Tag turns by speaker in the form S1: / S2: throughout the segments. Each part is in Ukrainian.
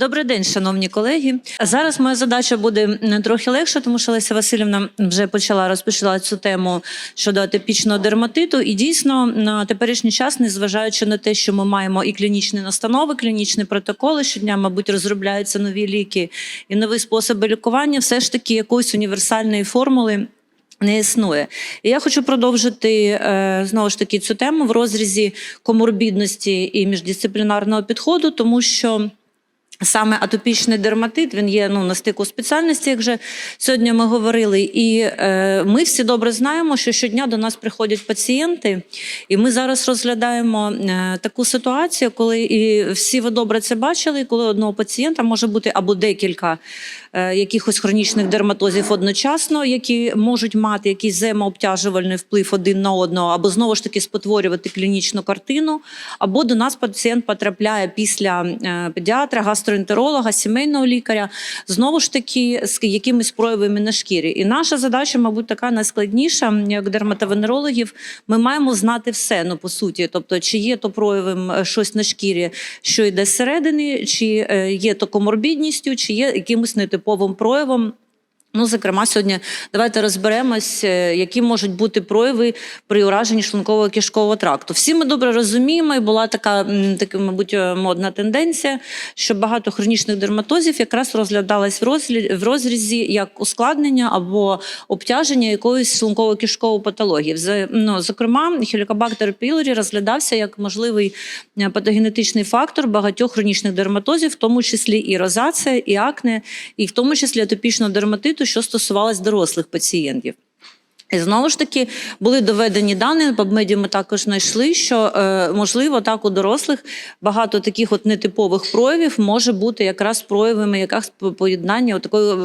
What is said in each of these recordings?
S1: Добрий день, шановні колеги. Зараз моя задача буде трохи легша, тому що Леся Васильівна вже почала розпочала цю тему щодо атипічного дерматиту. І дійсно на теперішній час, незважаючи на те, що ми маємо і клінічні настанови, клінічні протоколи, щодня, мабуть, розробляються нові ліки і нові способи лікування, все ж таки якоїсь універсальної формули. Не існує. І я хочу продовжити е, знову ж таки цю тему в розрізі коморбідності і міждисциплінарного підходу, тому що. Саме атопічний дерматит він є ну на стику спеціальності, як вже сьогодні ми говорили. І е, ми всі добре знаємо, що щодня до нас приходять пацієнти, і ми зараз розглядаємо е, таку ситуацію, коли і всі ви добре це бачили, коли одного пацієнта може бути або декілька якихось хронічних дерматозів одночасно, які можуть мати якийсь взаємообтяжувальний вплив один на одного, або знову ж таки спотворювати клінічну картину, або до нас пацієнт потрапляє після е, педіатра, гастроентеролога, сімейного лікаря, знову ж таки з якимись проявами на шкірі. І наша задача, мабуть, така найскладніша, як дерматовенерологів. Ми маємо знати все, ну по суті. Тобто, чи є то проявом е, щось на шкірі, що йде зсередини, чи е, є то коморбідністю, чи є якимось нетиповим проявом. Ну, зокрема, сьогодні давайте розберемось, е, які можуть бути прояви при ураженні шлунково кишкового тракту. Всі ми добре розуміємо, і була така, така, мабуть, е, модна тенденція, що багато хронічних дерматозів якраз розглядалась в розрізі, в розрізі як ускладнення або обтяження якоїсь шлунково-кишкової патології. Ну, зокрема, хелікобактер пілорі розглядався як можливий е, патогенетичний фактор багатьох хронічних дерматозів, в тому числі і розація, і акне, і в тому числі атопічного дерматиту, що стосувалась дорослих пацієнтів. І знову ж таки були доведені дані. PubMed ми також знайшли, що е, можливо так у дорослих багато таких от нетипових проявів може бути якраз проявами якраз поєднання такої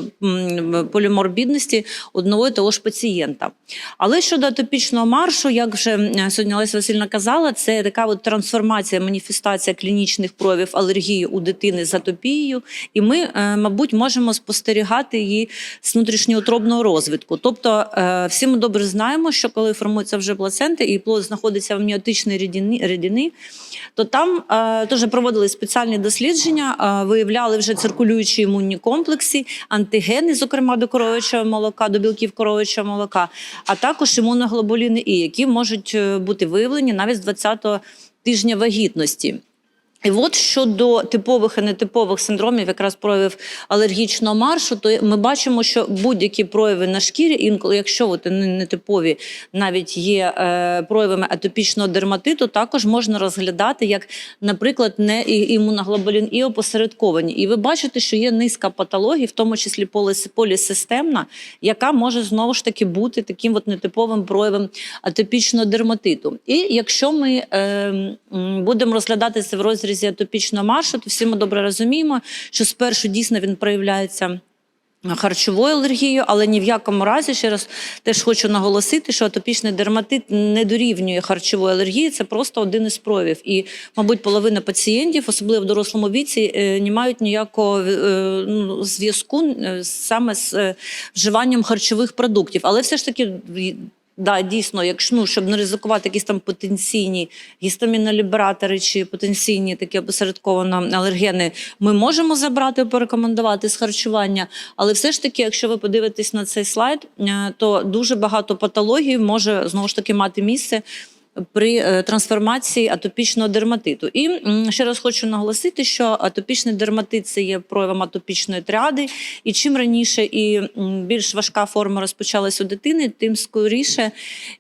S1: поліморбідності одного і того ж пацієнта. Але щодо атопічного маршу, як вже сьогодні Леся Васильівна казала, це така от трансформація, маніфестація клінічних проявів алергії у дитини з атопією, і ми, е, мабуть, можемо спостерігати її з внутрішньоутробного розвитку. Тобто, е, всі ми добре знаємо, що коли формується вже плацента і плод знаходиться в амніотичній рідині, рідині, то там е, теж проводили спеціальні дослідження, е, виявляли вже циркулюючі імунні комплекси, антигени, зокрема до коров'ячого молока, до білків коров'ячого молока, а також імуноглобуліни І, які можуть е, бути виявлені навіть з 20-го тижня вагітності. І от щодо типових і нетипових синдромів, якраз проявів алергічного маршу, то ми бачимо, що будь-які прояви на шкірі, інколи, якщо от нетипові, навіть є е, проявами атопічного дерматиту, також можна розглядати як, наприклад, не імуноглобулін і опосередковані. І ви бачите, що є низка патологій, в тому числі полісистемна, яка може знову ж таки бути таким от нетиповим проявом атопічного дерматиту. І якщо ми е, будемо розглядати це в розрізі атопічного маршу, то всі ми добре розуміємо, що спершу дійсно він проявляється. Харчовою алергією, але ні в якому разі ще раз теж хочу наголосити, що атопічний дерматит не дорівнює харчової алергії. Це просто один із проявів. І, мабуть, половина пацієнтів, особливо в дорослому віці, е, не мають ніякого е, ну, зв'язку е, саме з вживанням харчових продуктів. Але все ж таки. Да, дійсно, якщо ну, щоб не ризикувати якісь там потенційні гістамінолібератори чи потенційні такі опосередковано алергени, ми можемо забрати, порекомендувати з харчування. Але все ж таки, якщо ви подивитесь на цей слайд, е, то дуже багато патологій може знову ж таки мати місце. При е, трансформації атопічного дерматиту. І ще раз хочу наголосити, що атопічний дерматит це є проявом атопічної тріади. І чим раніше і більш важка форма розпочалась у дитини, тим скоріше.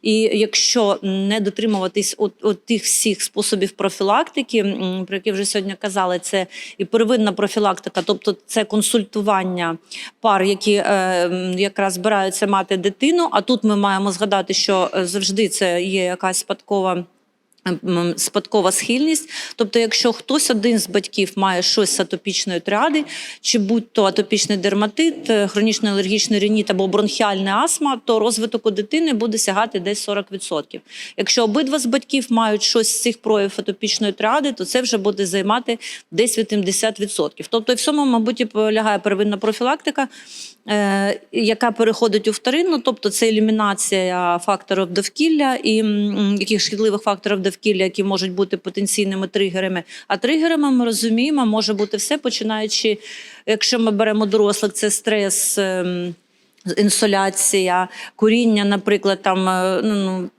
S1: І якщо не дотримуватись от, от тих всіх способів профілактики, про які вже сьогодні казали, це і первинна профілактика, тобто це консультування пар, які е, якраз збираються мати дитину. А тут ми маємо згадати, що е, завжди це є якась спадкова. М, Спадкова схильність, тобто, якщо хтось один з батьків має щось з атопічної тріади, чи будь-то атопічний дерматит, е, хронічний алергічний рініт або бронхіальна астма, то розвиток у дитини буде сягати десь 40%. Якщо обидва з батьків мають щось з цих проявів атопічної тріади, то це вже буде займати десь 80%. Тобто, і в цьому, мабуть, і полягає первинна профілактика, е, яка переходить у вторинну, тобто це елімінація факторів довкілля і яких шкідливих факторів довкілля. Довкілля, які можуть бути потенційними тригерами. А тригерами ми розуміємо, може бути все, починаючи, якщо ми беремо дорослих, це стрес. ем, Інсоляція, куріння, наприклад, там е, ну,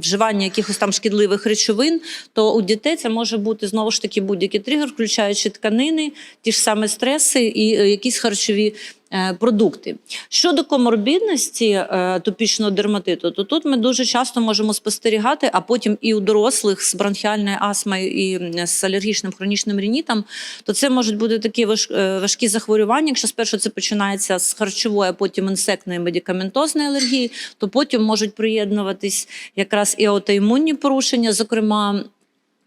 S1: вживання якихось там шкідливих речовин, то у дітей це може бути знову ж таки будь-який тригер, включаючи тканини, ті ж самі стреси і е, якісь харчові продукти. Щодо коморбідності е, атопічного дерматиту, то тут ми дуже часто можемо спостерігати, а потім і у дорослих з бронхіальною астмою і з алергічним хронічним рінітом, то це можуть бути такі е, важкі захворювання. Якщо спершу це починається з харчової, а потім інсектної медикаментозної алергії, то потім можуть приєднуватись якраз і аутоімунні порушення, зокрема.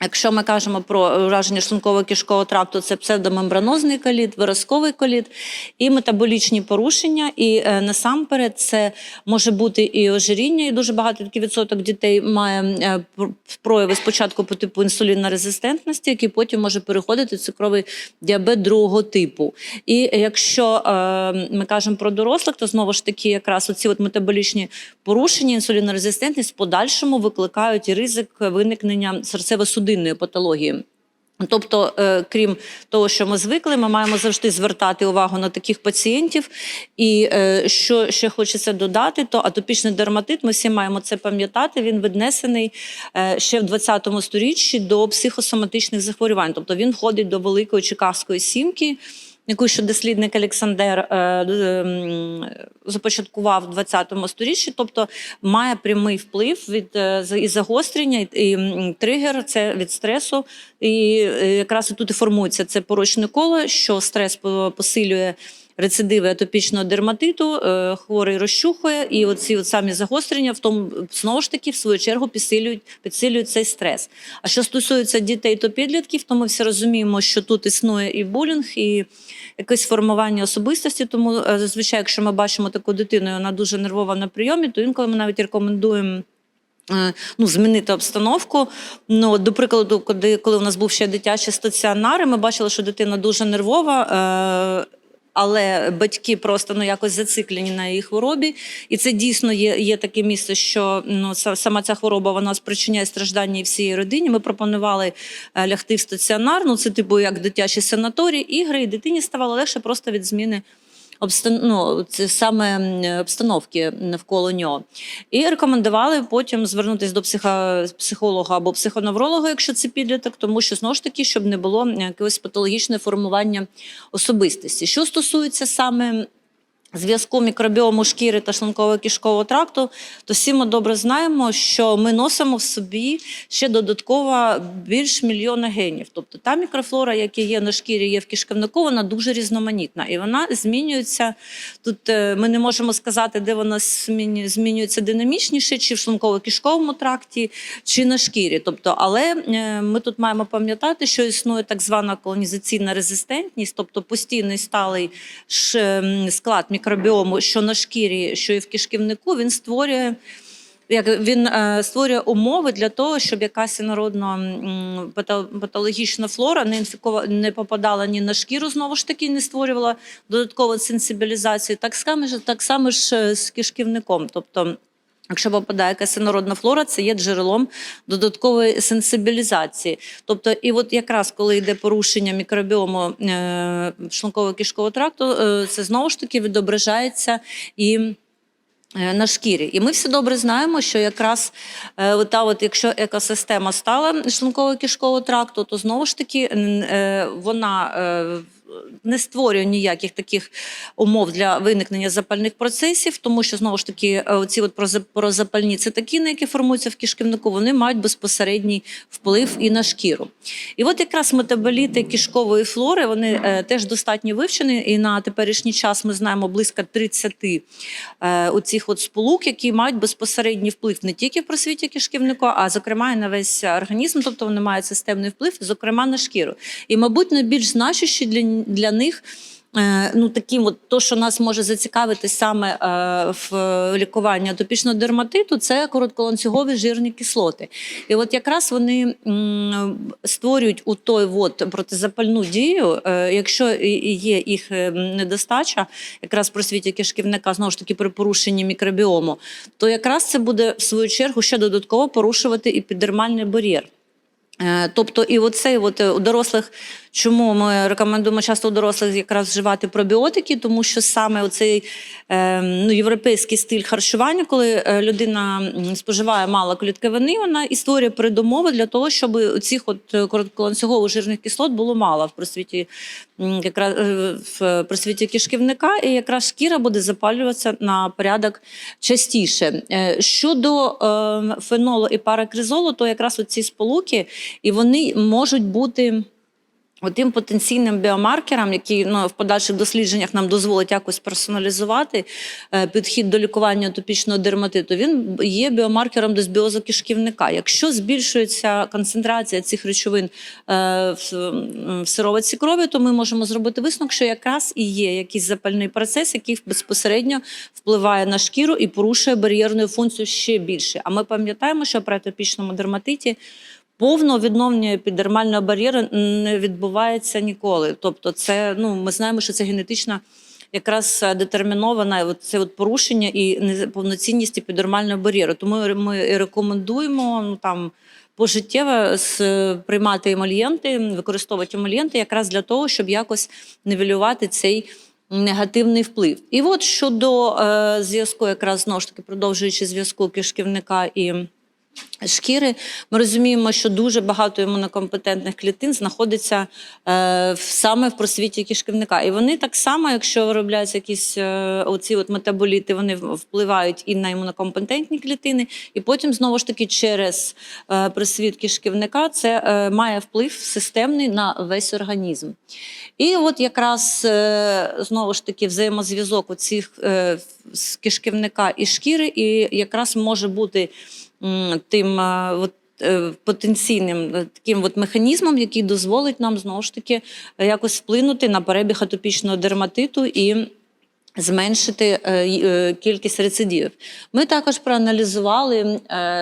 S1: Якщо ми кажемо про ураження шлунково-кишкового тракту, це псевдомембранозний коліт, виразковий коліт і метаболічні порушення. І е, насамперед це може бути і ожиріння, і дуже багато такий відсоток дітей має е, прояви спочатку по типу інсулінорезистентності, який потім може переходити в цукровий діабет другого типу. І якщо е, ми кажемо про дорослих, то знову ж таки, якраз оці от метаболічні порушення, інсулінорезистентність в подальшому викликають ризик виникнення серцево-судинної патології. Тобто, е, крім того, що ми звикли, ми маємо завжди звертати увагу на таких пацієнтів. І е, що ще хочеться додати, то атопічний дерматит, ми всі маємо це пам'ятати. Він віднесений е, ще в 20 сторіччі до психосоматичних захворювань. Тобто він входить до великої Чикагської сімки. Яку ще дослідник Олександр е, започаткував в 20 сторіччі, тобто має прямий вплив від е, і загострення, і, тригер це від стресу. І е, якраз тут і формується це порочне коло, що стрес по- посилює. Рецидиви атопічного дерматиту, е, хворий розчухує, і оці от самі загострення, в тому знову ж таки, в свою чергу, підсилюють, підсилюють цей стрес. А що стосується дітей та підлітків, то ми всі розуміємо, що тут існує і булінг, і якесь формування особистості. Тому е, зазвичай, якщо ми бачимо таку дитину, і вона дуже нервова на прийомі, то інколи ми навіть рекомендуємо. е, Ну, змінити обстановку. Ну, до прикладу, коли, коли у нас був ще дитячий стаціонар, ми бачили, що дитина дуже нервова. Е- але батьки просто ну якось зациклені на її хворобі, і це дійсно є, є таке місце, що ну сама ця хвороба вона спричиняє страждання всієї родині. Ми пропонували е, лягти в стаціонар. Ну це типу як дитячий санаторій, ігри, і дитині ставало легше просто від зміни. Обстан... Ну, це саме обстановки навколо нього. І рекомендували потім звернутися до психо... психолога або психоневролога, якщо це підліток, тому що знову ж таки, щоб не було якогось патологічне формування особистості. Що стосується саме зв'язку мікробіому шкіри та шлунково-кишкового тракту, то всі ми добре знаємо, що ми носимо в собі ще додатково більш мільйона генів. Тобто та мікрофлора, яка є на шкірі, є в кишківнику, вона дуже різноманітна і вона змінюється. Тут е, ми не можемо сказати, де вона змінюється динамічніше, чи в шлунково-кишковому тракті, чи на шкірі. Тобто, але е, ми тут маємо пам'ятати, що існує так звана колонізаційна резистентність, тобто постійний сталий склад мікробіому, що на шкірі, що і в кишківнику, він створює. Як він е, створює умови для того, щоб якась інородна патологічна флора не інфікова не попадала ні на шкіру, знову ж таки, не створювала додаткову сенсибілізацію. Так само ж так само ж е, з кишківником. Тобто, Якщо попадає якась інородна флора, це є джерелом додаткової сенсибілізації. Тобто, і от якраз коли йде порушення мікробіому е, шлунково-кишкового тракту, е, це знову ж таки відображається і. е, На шкірі, і ми всі добре знаємо, що якраз та от, якщо екосистема стала шлунково-кишкового тракту, то знову ж таки вона не створює ніяких таких умов для виникнення запальних процесів, тому що знову ж таки е, ці от прозапальні цитокіни, які формуються в кишківнику, вони мають безпосередній вплив і на шкіру. І от якраз метаболіти кишкової флори вони е, теж достатньо вивчені, і на теперішній час ми знаємо близько 30 е, оцих от сполук, які мають безпосередній вплив не тільки в просвіті кишківнику, а зокрема і на весь організм, тобто вони мають системний вплив, зокрема на шкіру. І, мабуть, найбільш значущі для, для них. е, ну таким, от то, що нас може зацікавити саме е, в лікуванні атопічного дерматиту, це коротколанцюгові жирні кислоти. І от якраз вони м, створюють у той от протизапальну дію, е, якщо і- і є їх е, недостача, якраз при світі кишківника, знову ж таки при порушенні мікробіому, то якраз це буде в свою чергу ще додатково порушувати епідермальний бар'єр. Е, Тобто, і оцей от е, у дорослих, чому ми рекомендуємо часто у дорослих якраз вживати пробіотики, тому що саме оцей е, ну, європейський стиль харчування, коли людина споживає мало клітковини, вона і створює передумови для того, щоб цих от коротколанцюгових жирних кислот було мало в просвіті якраз е, в просвіті кишківника, і якраз шкіра буде запалюватися на порядок частіше. Е, Щодо е, фенолу і паракризолу, то якраз ці сполуки, і вони можуть бути. Тим потенційним біомаркерам, які ну, в подальших дослідженнях нам дозволить якось персоналізувати е, підхід до лікування атопічного дерматиту, він є біомаркером дисбіозу кишківника. Якщо збільшується концентрація цих речовин е, в, сироватці крові, то ми можемо зробити висновок, що якраз і є якийсь запальний процес, який безпосередньо впливає на шкіру і порушує бар'єрну функцію ще більше. А ми пам'ятаємо, що при атопічному дерматиті Повного відновлення епідермального бар'єру не відбувається ніколи. Тобто, це ну ми знаємо, що це генетична якраз детермінована це от порушення і неповноцінність епідермального бар'єру. Тому ми рекомендуємо ну там. Пожиттєво приймати емольєнти, використовувати емольєнти якраз для того, щоб якось нівелювати цей негативний вплив. І от щодо е, зв'язку, якраз знову ж таки продовжуючи зв'язку кишківника і шкіри, ми розуміємо, що дуже багато імунокомпетентних клітин знаходиться е, саме в просвіті кишківника. І вони так само, якщо виробляються якісь е, оці от метаболіти, вони впливають і на імунокомпетентні клітини, і потім знову ж таки через е, просвіт кишківника це е, має вплив системний на весь організм. І от якраз е, знову ж таки взаємозв'язок оцих е, з кишківника і шкіри, і якраз може бути тим от, е, потенційним е, таким от механізмом, який дозволить нам знову ж таки якось вплинути на перебіг атопічного дерматиту і зменшити е, е, кількість рецидивів. Ми також проаналізували е,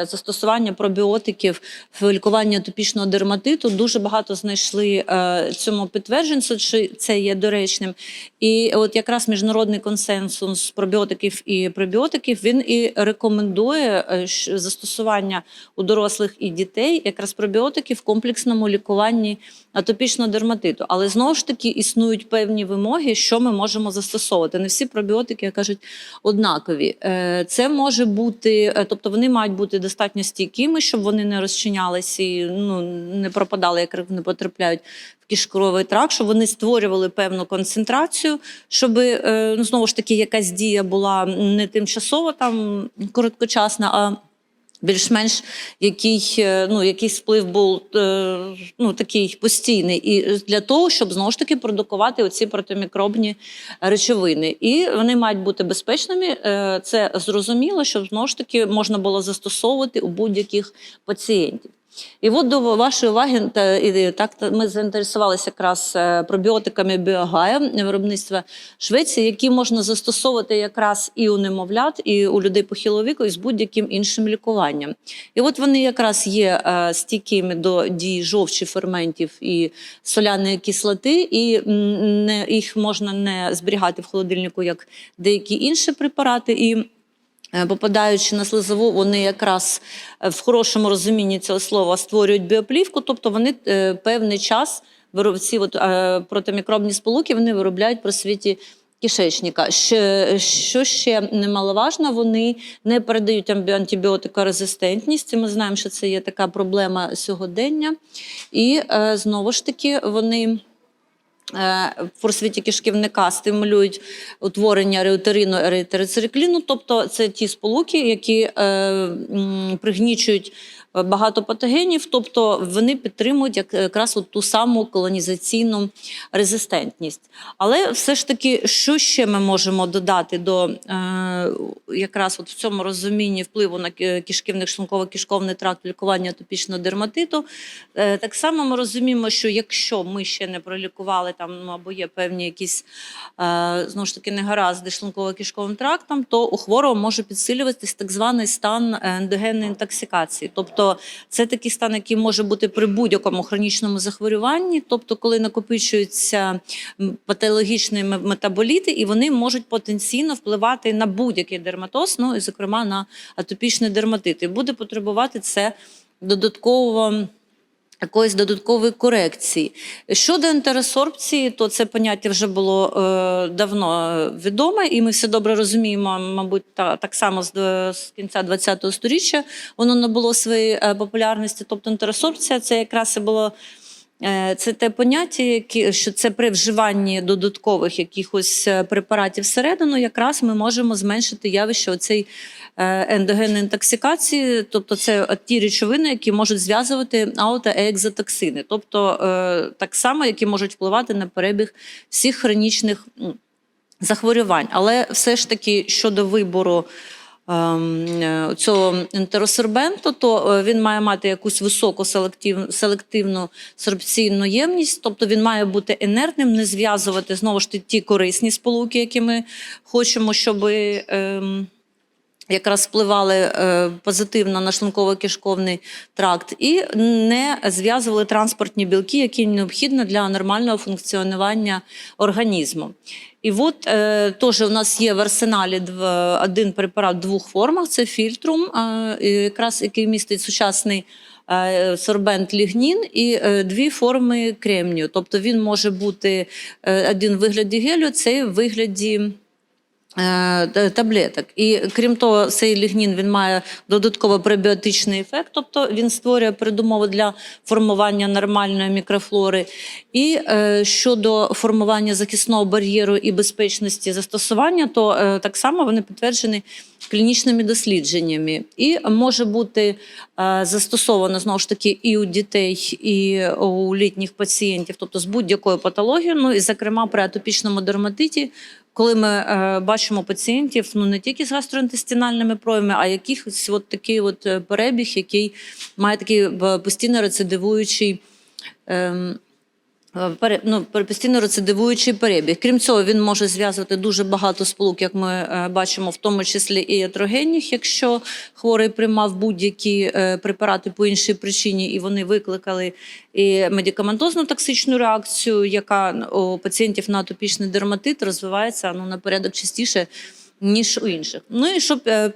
S1: застосування пробіотиків в лікуванні атопічного дерматиту. Дуже багато знайшли цьому підтверджень, що це є доречним. І от якраз міжнародний консенсус пробіотиків і пребіотиків він і рекомендує застосування у дорослих і дітей якраз пробіотиків в комплексному лікуванні атопічного дерматиту. Але знову ж таки існують певні вимоги, що ми можемо застосовувати. Не всі пробіотики, як кажуть, однакові. Е, Це може бути, е, тобто вони мають бути достатньо стійкими, щоб вони не розчинялися і ну, не пропадали, як не потрапляють в кишковий тракт, щоб вони створювали певну концентрацію, щоб е, ну, знову ж таки якась дія була не тимчасова, там короткочасна, а більш-менш який, е, ну, якийсь вплив був е, ну, такий постійний, і для того, щоб знову ж таки продукувати оці протимікробні речовини. І вони мають бути безпечними. Е, Це зрозуміло, щоб знову ж таки можна було застосовувати у будь-яких пацієнтів. І от до вашої уваги і так ми заінтересувалися якраз е, пробіотиками біогая виробництва Швеції, які можна застосовувати якраз і у немовлят, і у людей похилого віку, і з будь-яким іншим лікуванням. І от вони якраз є е, стійкими до дії жовчі ферментів і соляної кислоти, і не їх можна не зберігати в холодильнику, як деякі інші препарати. І Попадаючи на слизову, вони якраз е, в хорошому розумінні цього слова створюють біоплівку, тобто вони е, певний час ці от, е, протимікробні сполуки вони виробляють при світі кишечника. Ще, що ще немаловажно, вони не передають антибіотикорезистентність. Ми знаємо, що це є така проблема сьогодення. І е, знову ж таки вони. Е, просвіті кишківника стимулюють утворення реутерину еритероцикліну, тобто це ті сполуки, які е, м, пригнічують багато патогенів, тобто вони підтримують як- якраз от ту саму колонізаційну резистентність. Але все ж таки, що ще ми можемо додати до е, якраз от в цьому розумінні впливу на ки- кишківник шлунково-кішковний тракт лікування атопічного дерматиту? Е, так само ми розуміємо, що якщо ми ще не пролікували там ну, або є певні якісь е, знову ж таки негаразди шлунково-кишковим трактом, то у хворого може підсилюватись так званий стан ендогенної інтоксикації. Тобто це такий стан, який може бути при будь-якому хронічному захворюванні, тобто коли накопичуються патологічні метаболіти, і вони можуть потенційно впливати на будь-який дерматоз, ну і зокрема на атопічний дерматит. І буде потребувати це додатково якоїсь додаткової корекції. Щодо ентеросорбції, то це поняття вже було е, давно відоме, і ми все добре розуміємо, мабуть, та, так само з, з кінця ХХ століття воно набуло своєї е, популярності. Тобто ентеросорбція це якраз і було. Е, Це те поняття, що це при вживанні додаткових якихось е, препаратів всередину, якраз ми можемо зменшити явище оцей е, ендогенної інтоксикації, тобто це ті речовини, які можуть зв'язувати аутоекзотоксини, тобто е, так само, які можуть впливати на перебіг всіх хронічних захворювань. Але все ж таки щодо вибору цього ентеросорбенту, то е, він має мати якусь високу селективну, селективну сорбційну ємність, тобто він має бути інертним, не зв'язувати знову ж ті корисні сполуки, які ми хочемо, щоб ем, якраз впливали е, позитивно на шлунково-кишковний тракт, і не зв'язували транспортні білки, які необхідні для нормального функціонування організму. І от е, теж у нас є в арсеналі дв- один препарат в двох формах: це фільтрум, е, якраз який містить сучасний. е, Сорбент лігнін і е, дві форми кремнію. Тобто він може бути один в вигляді гелю, цей в вигляді таблеток. І крім того, цей лігнін він має додатково пребіотичний ефект, тобто він створює передумови для формування нормальної мікрофлори. І е, щодо формування захисного бар'єру і безпечності застосування, то е, так само вони підтверджені клінічними дослідженнями. І може бути е, застосовано знову ж таки і у дітей, і у літніх пацієнтів, тобто з будь-якою патологією, ну і зокрема при атопічному дерматиті, коли ми е, бачимо пацієнтів ну не тільки з гастроінтестинальними проявами, а якихось от такий от е, перебіг, який має такий е, постійно рецидивуючий. е, ну, постійно рецидивуючий перебіг. Крім цього, він може зв'язувати дуже багато сполук, як ми е, бачимо, в тому числі і ятрогенних, якщо хворий приймав будь-які е, препарати по іншій причині, і вони викликали і медикаментозну токсичну реакцію, яка у пацієнтів на атопічний дерматит розвивається ну, на порядок частіше, ніж у інших. Ну і щоб е,